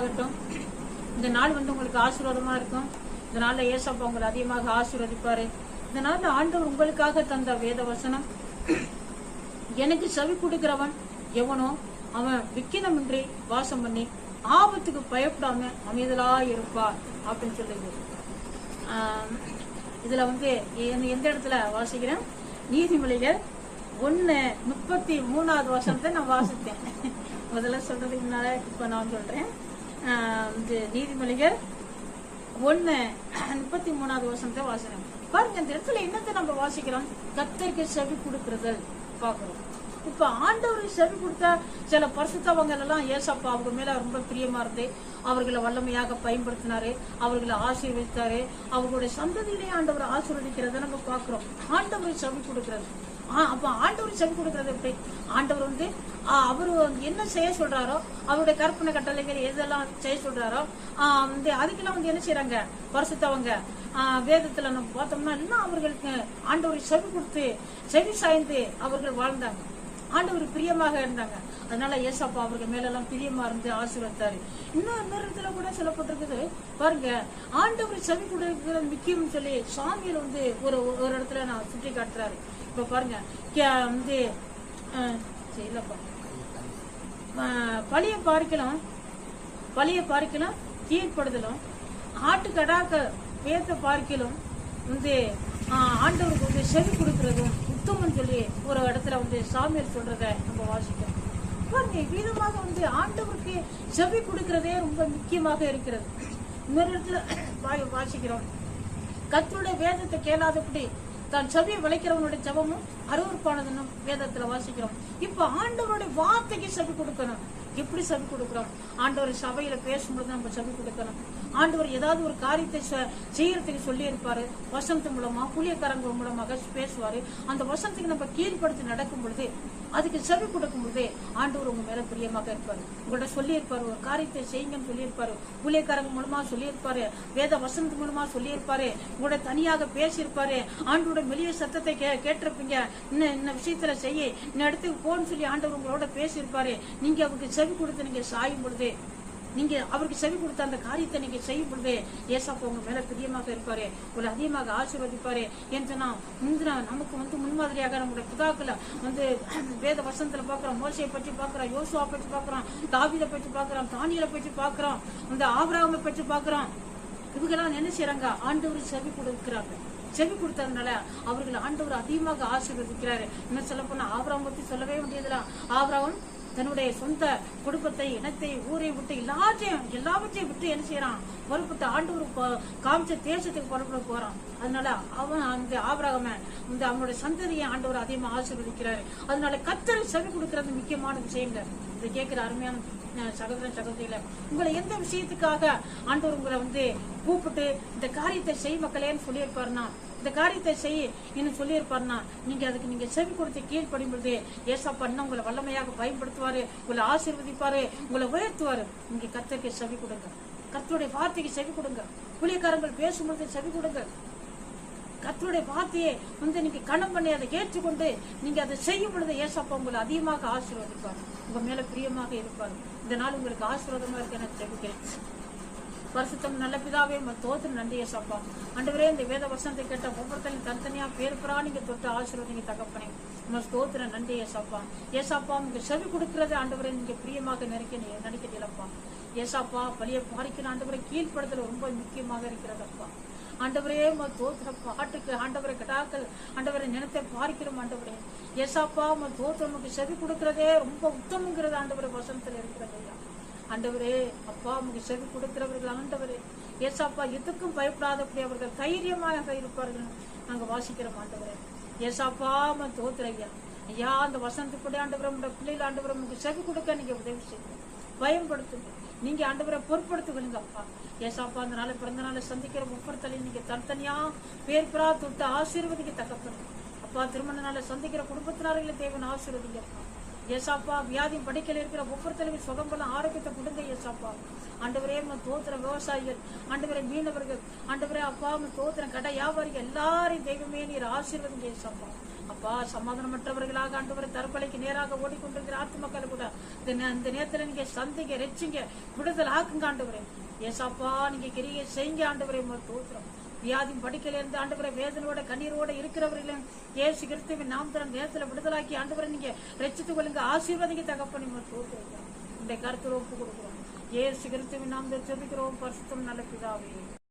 ஆகட்டும். இந்த நாள் வந்து உங்களுக்கு ஆசீர்வாதமா இருக்கும். இந்த நாள்ல ஏசப்பா உங்களை அதிகமாக ஆசீர்வதிப்பாரு. இந்த நாள்ல ஆண்டவர் உங்களுக்காக தந்த வேத வசனம். எனக்கு செவி கொடுக்கிறவன் எவனோ அவன் விக்கினமின்றி வாசம் பண்ணி ஆபத்துக்கு பயப்படாம அமைதலா இருப்பார் அப்படின்னு சொல்லுது. இதுல வந்து எந்த- இடத்துல வாசிக்கிறேன்? நீதிமொழிகள் ஒன்னு முப்பத்தி மூணாவது வருஷத்தை நான் வாசித்தேன். முதல்ல சொல்றதுக்கு முன்னால இப்ப நான் சொல்றேன். நீதிமொழிகள் ஒண்ணு முப்பத்தி மூணாவது வருஷத்தை வாசனம் பாருங்க இந்த இடத்துல என்னத்தை நம்ம வாசிக்கிறோம்? கத்தருக்கு செவி கொடுக்கறது. பாக்குறோம் இப்ப ஆண்டவருக்கு செவி கொடுத்த சில பரிசுத்தவங்க எல்லாம் ஏசப்பா அவங்க மேல ரொம்ப பிரியமா இருந்து அவர்களை வல்லமையாக பயன்படுத்தினாரு அவர்களை ஆசீர்வதித்தாரு. அவர்களுடைய சந்ததியிலே ஆண்டவர் ஆசீர்வதிக்கிறத நம்ம பாக்குறோம் ஆண்டவருக்கு செவி கொடுக்கிறது. அப்ப ஆண்டவர் செவி கொடுக்கறது எப்படி? ஆண்டவர் வந்து அவர் என்ன செய்ய சொல்றாரோ அவருடைய கற்பனை கட்டளைகள் எதெல்லாம் செய்ய சொல்றாரோ வந்து அதுக்கெல்லாம் வந்து என்ன செய்யறாங்க பரிசுத்தவங்க. வேதத்துல நம்ம பார்த்தோம்னா எல்லாம் அவர்களுக்கு ஆண்டவரை செவி கொடுத்து செவி சாய்ந்து அவர்கள் வாழ்ந்தாங்க. ஆண்டவர் பிரியமாக இருந்தாங்க. அதனால ஏசப்பா அவருக்கு மேலெல்லாம் பிரியமா இருந்து ஆசீர்வத்தாரு இன்னும் இன்னொரு இடத்துல கூட சொல்லப்பட்டிருக்குது பாருங்க ஆண்டவர் செவி கொடுக்கிறது முக்கியம் சொல்லி சாமியில் வந்து ஒரு ஒரு இடத்துல நான் சுட்டி காட்டுறாரு. இப்ப பாருங்க கே- வந்து அஹ், சரி, இல்லப்பா. பழிய பார்க்கலாம் பழிய பார்க்கலாம் ஆட்டு ஆட்டுக்கடாக்க பேத்த பார்க்கலும் வந்து ஆண்டவருக்கு வந்து செவி கொடுக்கறதும் உத்தமம் சொல்லி ஒரு இடத்துல வந்து சாமியார் சொல்றத நம்ம வாசிக்கிறோம். பாருங்க வீதமாக வந்து ஆண்டவருக்கு செவி கொடுக்கிறதே ரொம்ப முக்கியமாக இருக்கிறது. இன்னொரு இடத்துல வாய் வாசிக்கிறோம். கத்தருடைய வேதத்தை கேளாதபடி தான் செவியை விளைக்கிறவனுடைய ஜபமும் அருவறுப்பானதுன்னு வேதத்துல வாசிக்கிறோம். இப்ப ஆண்டவருடைய வார்த்தைக்கு செவி கொடுக்கணும். எப்படி செவி கொடுக்குறோம் ஆண்டவர் சபையில பேசும்போது நம்ம செவி கொடுக்கணும். ஆண்டவர் ஏதாவது ஒரு காரியத்தை செய்யறதுக்கு சொல்லி இருப்பாரு வசனத்து மூலமா புளியக்காரங்க மூலமாக பேசுவாரு. அந்த வசனத்துக்கு நம்ம கீழ்படுத்தி நடக்கும் பொழுது அதுக்கு செவி கொடுக்கும் பொழுதே ஆண்டவர் உங்க மேல பிரியமாக இருப்பாரு. உங்கள்ட்ட சொல்லி இருப்பாரு ஒரு காரியத்தை செய்யுங்கன்னு சொல்லி இருப்பாரு புளியக்காரங்க மூலமா சொல்லியிருப்பாரு. வேத வசனத்து மூலமா சொல்லியிருப்பாரு. உங்களோட தனியாக பேசியிருப்பாரு. ஆண்டோட மெலிய சத்தத்தை கே கேட்டிருப்பீங்க. இன்ன இந்த விஷயத்துல செய்ய இந்த இடத்துக்கு போன்னு சொல்லி ஆண்டவர் உங்களோட பேசியிருப்பாரு. நீங்க அவருக்கு செவி செவி கொடுத்து நீங்க சாயும் பொழுது நீங்க அவருக்கு செவி கொடுத்த அந்த காரியத்தை நீங்க செய்யும் பொழுது ஏசாப்பா உங்க மேல பிரியமாக இருப்பாரு உங்களை அதிகமாக ஆசீர்வதிப்பாரு என்று சொன்னா முந்தின நமக்கு வந்து முன்மாதிரியாக நம்முடைய புதாக்களை வந்து வேத வசனத்துல பாக்குறோம் மோசையை பற்றி பாக்குறோம் யோசுவா பற்றி பாக்குறோம் தாவிதை பற்றி பாக்குறோம் தானியலை பற்றி பாக்குறோம் இந்த ஆபிரகாமை பற்றி பாக்குறோம் இவங்கெல்லாம் என்ன செய்யறாங்க ஆண்டவர் செவி கொடுக்கிறாங்க. செவி கொடுத்ததுனால அவர்கள் ஆண்டவர் அதிகமாக ஆசீர்வதிக்கிறாரு. இன்னும் சொல்ல போனா ஆபராம் பத்தி சொல்லவே முடியாதுல ஆபராம் தன்னுடைய சொந்த குடும்பத்தை இனத்தை ஊரை விட்டு எல்லாத்தையும் எல்லாவற்றையும் விட்டு என்ன செய்யறான்? புறப்பட்டு ஆண்டு ப- காமிச்ச தேசத்துக்கு பொறுப்பு போறான். அதனால அவன் அந்த ஆபரகம இந்த அவனுடைய சந்ததியை ஆண்டவர் அதிகமாக ஆசீர்வதிக்கிறாரு. அதனால கத்தரை செவி கொடுக்கறது முக்கியமான விஷயங்க இதை கேட்கிற அருமையான சகோதரன் சகோதரிகள உங்களை எந்த விஷயத்துக்காக ஆண்டவர் உங்களை வந்து கூப்பிட்டு இந்த காரியத்தை செய் மக்களேன்னு சொல்லியிருப்பாருன்னா இந்த காரியத்தை செய் என்று சொல்லியிருப்பாருன்னா நீங்க அதுக்கு நீங்க செவி கொடுத்து கீழ்ப்படும் பொழுது ஏசப்பா இன்னும் உங்களை வல்லமையாக பயன்படுத்துவாரு உங்களை ஆசீர்வதிப்பாரு உங்களை உயர்த்துவாரு. நீங்க கத்தருக்கு செவி கொடுங்க. கத்தருடைய வார்த்தைக்கு செவி கொடுங்க. புளியக்காரங்கள் பேசும்பொழுது செவி கொடுங்க. கத்தருடைய வார்த்தையை வந்து நீங்க கணம் பண்ணி அதை ஏற்றுக்கொண்டு நீங்க அதை செய்யும் பொழுது ஏசப்பா உங்களை அதிகமாக ஆசீர்வதிப்பார். உங்க மேல பிரியமாக இருப்பார். இந்த நாள் உங்களுக்கு ஆசீர்வாதமா இருக்கு நான் தெரிவிக்கிறேன் பரிசுத்தம் நல்ல பிதாவே உங்க தோத்து நன்றி ஏசப்பா. அண்டவரே இந்த வேத வசனத்தை கேட்ட ஒவ்வொருத்தரையும் தனித்தனியா பேர் நீங்க தொட்டு ஆசீர்வதிங்க தகப்பனே. உங்க தோத்துற நன்றி ஏசப்பா. ஏசாப்பா உங்க செவி கொடுக்கறது ஆண்டவரே நீங்க பிரியமாக நினைக்க நினைக்கிறீங்களப்பா ஏசாப்பா வழியை பாரிக்கிற ஆண்டவரை கீழ்ப்படுதல் ரொம்ப முக்கியமாக இருக்கிறதப்பா ஆண்டவரே உங்க தோத்திர பாட்டுக்கு ஆண்டவரை கடாக்கள் ஆண்டவரை நினைத்தை பார்க்கிறோம் ஆண்டவரே. ஏசாப்பா உங்க தோத்திரம் உமக்கு செவி கொடுக்கறதே ரொம்ப உத்தமங்கிறது ஆண்டவரை வசனத்தில் இருக்கிறது ஆண்டவரே அப்பா உமக்கு செவி கொடுக்கிறவர்கள் ஆண்டவரே. ஏசாப்பா எதுக்கும் பயப்படாதபடி அவர்கள் தைரியமாக இருப்பார்கள். நாங்க வாசிக்கிறோம் ஆண்டவரே. ஏசாப்பா உம தோத்திர ஐயா. ஐயா அந்த வசனத்துப்படி ஆண்டவரம் பிள்ளைகள் ஆண்டவரம் உங்களுக்கு செவி கொடுக்க நீங்கள் உதவி செய்யுங்க. பயன்படுத்துங்க. நீங்க ஆண்டவரை பொருட்படுத்துகளுங்க அப்பா. ஏசாப்பா அந்த நாளை பிறந்த நாளை சந்திக்கிற ஒவ்வொருத்தலையும் நீங்க தனித்தனியா பேர் பெறா தொட்டு ஆசீர்வதிக்க தகப்பணும் அப்பா திருமண நாளை சந்திக்கிற குடும்பத்தினார்களை தேவன் ஆசீர்வதிங்க அப்பா. ஏசாப்பா வியாதி படிக்கல இருக்கிற ஒவ்வொருத்தலையும் சுகம்பலம் ஆரோக்கியத்தை கொடுங்க ஏசாப்பா. ஆண்டவரே தோத்துற விவசாயிகள் ஆண்டவரே மீனவர்கள் ஆண்டவரே அப்பா தோத்துற கடை வியாபாரிகள் எல்லாரையும் தெய்வமே நீர் ஆசீர்வதிங்க ஏசாப்பா. அப்பா சமாதானமற்றவர்களாக ஆண்டவரை தற்கொலைக்கு நேராக ஓடிக்கொண்டிருக்கிற ஆத்துமக்கள் கூட இந்த நேரத்தில் இந்த நேரத்துல நீங்க சந்திங்க ரெச்சிங்க விடுதல் ஆக்குங்க ஆண்டவரே. ஏசாப்பா நீங்க கிரியை செய்யுங்க ஆண்டவரே உமக்கு வியாதி படுக்கையில இருந்து ஆண்டவரை வேதனோட கண்ணீரோட இருக்கிறவர்களும் ஏசு கிறிஸ்துவின் நாம் தர நேரத்துல விடுதலாக்கி ஆண்டவரை நீங்க ரச்சித்துக் கொள்ளுங்க தகப்ப நீம தோற்றுறோம் இந்த கருத்துல ஒப்பு கொடுக்குறோம். ஏசு கிறிஸ்துவின் நாம் ஜெபிக்கிறோம் பரிசுத்தம் நல்ல பிதாவே.